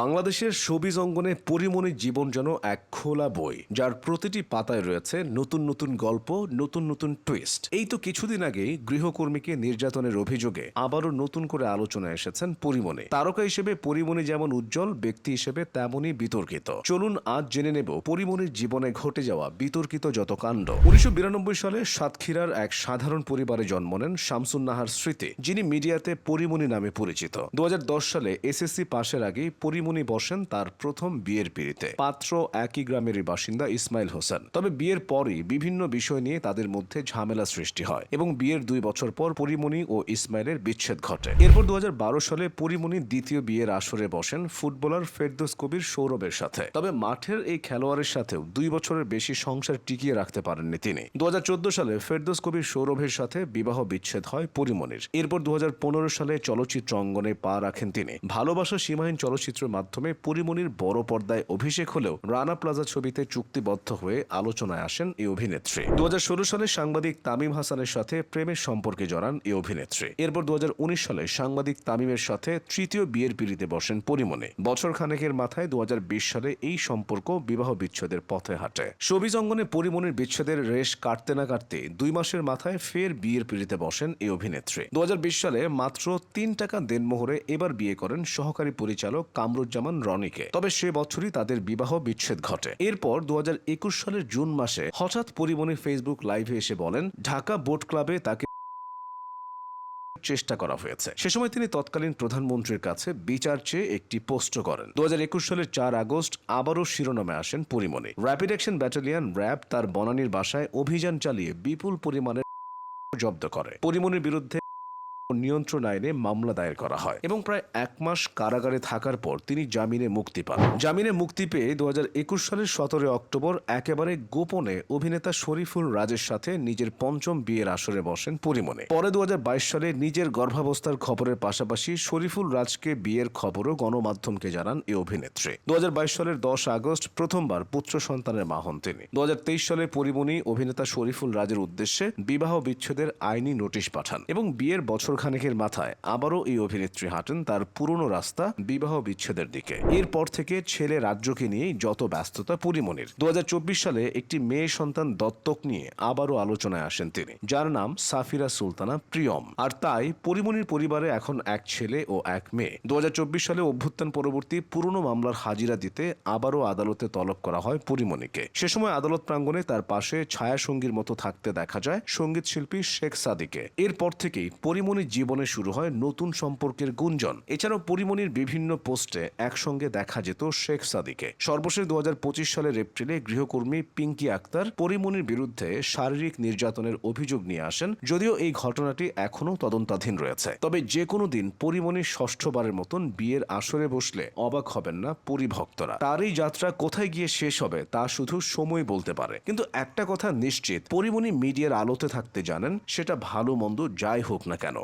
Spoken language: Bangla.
বাংলাদেশের সবিজ অঙ্গনে পরিমণির জীবন যেন এক খোলা বই, যার প্রতিটি পাতায় রয়েছে নতুন নতুন গল্প, নতুন নতুন টুইস্ট এই তো কিছুদিন আগেই গৃহকর্মীকে নির্যাতনের অভিযোগে আবারও নতুন করে আলোচনায় এসেছেন পরিমণি। তারকা হিসেবে পরিমণি যেমন উজ্জ্বল, ব্যক্তি হিসেবে তেমনই বিতর্কিত। চলুন আজ জেনে নেব পরিমণির জীবনে ঘটে যাওয়া বিতর্কিত যত কাণ্ড। উনিশশো বিরানব্বই সালে সাতক্ষীরার এক সাধারণ পরিবারে জন্ম নেন শামসুন নাহার স্মৃতি, যিনি মিডিয়াতে পরিমণি নামে পরিচিত। দু হাজার দশ সালে এসএসসি পাশের আগেই পরিমণি বসেন তার প্রথম বিয়ের পিড়িতে। পাত্র একই গ্রামেরই বাসিন্দা ইসমাইল হোসেন। তবে বিয়ের পরই বিভিন্ন বিষয় নিয়ে তাদের মধ্যে ঝামেলা সৃষ্টি হয় এবং বিয়ের দুই বছর পর পরিমণি ও ইসমাইলের বিচ্ছেদ ঘটে। এরপর দু সালে পরিমণি দ্বিতীয় বিয়ের আসরে বসেন ফুটবলার ফেরদোস কবির সৌরভের সাথে। তবে মাঠের এই খেলোয়াড়ের সাথেও দুই বছরের বেশি সংসার টিকিয়ে রাখতে পারেননি তিনি। দু হাজার চোদ্দ সালে ফেরদোস কবির সৌরভের সাথে বিবাহ বিচ্ছেদ হয় পরিমণির। এরপর দু হাজার পনেরো সালে চলচ্চিত্র অঙ্গনে পা রাখেন তিনি। ভালোবাসা সীমাহীন চলচ্চিত্রের মাধ্যমে পরিমণির বড় পর্দায় অভিষেক হলেও রানা প্লাজা ছবিতে চুক্তিবদ্ধ হয়ে আলোচনায় আসেন এই অভিনেত্রী। দু হাজার ষোলো সালে সাংবাদিক তামিম হাসানের সাথে প্রেমের সম্পর্কে জড়ান এই অভিনেত্রী। এরপর দু সালে সাংবাদিক তামিমের সাথে তৃতীয় বিয়ের পিড়িতে বসেন পরিমণি বছর খানেকের মাথায় দু সালে এই সম্পর্ক বিবাহ বিচ্ছেদের পথে হাঁটে। সবিজ অঙ্গনে পরিমণির বিচ্ছেদের রেশ কাটতে না কাটতে দুই মাসের মাথায় ফের বিয়ের পিড়িতে বসেন এই অভিনেত্রী। দু হাজার বিশ সালে মাত্র তিন টাকা দেনমোহরে এবার বিয়ে করেন সহকারী পরিচালক কামরুজ্জামান রনিকে। তবে সে বছরই তাদের বিবাহ বিচ্ছেদ ঘটে। এরপর দু সালের জুন মাসে হঠাৎ পরিমণি ফেসবুক লাইভে এসে বলেন, ঢাকা বোট ক্লাবে তাকে চেষ্টা করা হয়েছে। সে সময় তিনি তৎকালীন প্রধানমন্ত্রীর কাছে বিচার চেয়ে একটি পোস্ট করেন। দু হাজার একুশ সালের চার আগস্ট আবারও শিরোনামে আসেন Porimoni. Rapid action battalion RAB তার বনানীর বাসায় অভিযান চালিয়ে বিপুল পরিমাণের জব্দ করে। পরিমণির বিরুদ্ধে নিয়ন্ত্রণ আইনে মামলা দায়ের করা হয় এবং প্রায় এক মাস কারাগারে থাকার পর তিনি জামিনে মুক্তি পান। জামিনে মুক্তি পেয়ে দু সালের সতেরো অক্টোবর একেবারে গোপনে অভিনেতা শরীফুল রাজের সাথে নিজের পঞ্চম বিয়ের আসরে বসেন পরিমণি। পরে দু সালে নিজের গর্ভাবস্থার খবরের পাশাপাশি শরীফুল রাজকে বিয়ের খবরও গণমাধ্যমকে জানান এই অভিনেত্রী। দু হাজার বাইশ সালের দশ আগস্ট প্রথমবার পুত্র সন্তানের মা হন তিনি। দু হাজার তেইশ সালে পরিমণি অভিনেতা শরীফুল রাজের উদ্দেশ্যে বিবাহ বিচ্ছেদের আইনি নোটিশ পাঠান এবং বিয়ের বছর খানেকের মাথায় আবারও এই অভিনেত্রী হাঁটেন তার পুরনো রাস্তা বিবাহ বিচ্ছেদের দিকে। এরপর থেকে ছেলে রাজ্যকে নিয়েই যত ব্যস্ততা পরিমণির দু সালে একটি মেয়ে সন্তান দত্তক নিয়ে আবারও আলোচনায় আসেন তিনি, যার নাম সাফিরা সুলতানা প্রিয়ম। আর তাই পরিমণির পরিবারে এখন এক ছেলে ও এক মেয়ে। দু হাজার চব্বিশ সালে অভ্যুত্থান পরবর্তী পুরনো মামলার হাজিরা দিতে আবারও আদালতে তলব করা হয় পরিমনিকে সে সময় আদালত প্রাঙ্গণে তার পাশে ছায়া সঙ্গীর মতো থাকতে দেখা যায় সংগীত শিল্পী শেখ সাদিকে। এরপর থেকেই পরিমণির জীবনে শুরু হয় নতুন সম্পর্কের গুঞ্জন। এছাড়াও পরিমণির বিভিন্ন পোস্টে একসঙ্গে দেখা যেত শেখ সাদিকে। সর্বশেষ দু হাজার পঁচিশ সালের এপ্রিলে গৃহকর্মী পিঙ্কি আক্তার পরিমণির বিরুদ্ধে শারীরিক নির্যাতনের অভিযোগ নিয়ে আসেন, যদিও এই ঘটনাটি এখনও তদন্তাধীন রয়েছে। তবে যে কোনো দিন পরিমণির ষষ্ঠবারের মতন বিয়ের আসরে বসলে অবাক হবেন না পরিভক্তরা। তার এই যাত্রা কোথায় গিয়ে শেষ হবে তা শুধু সময় বলতে পারে। কিন্তু একটা কথা নিশ্চিত পরিমণি মিডিয়ার আলোতে থাকতে জানেন, সেটা ভালো মন্দ যাই হোক না কেন।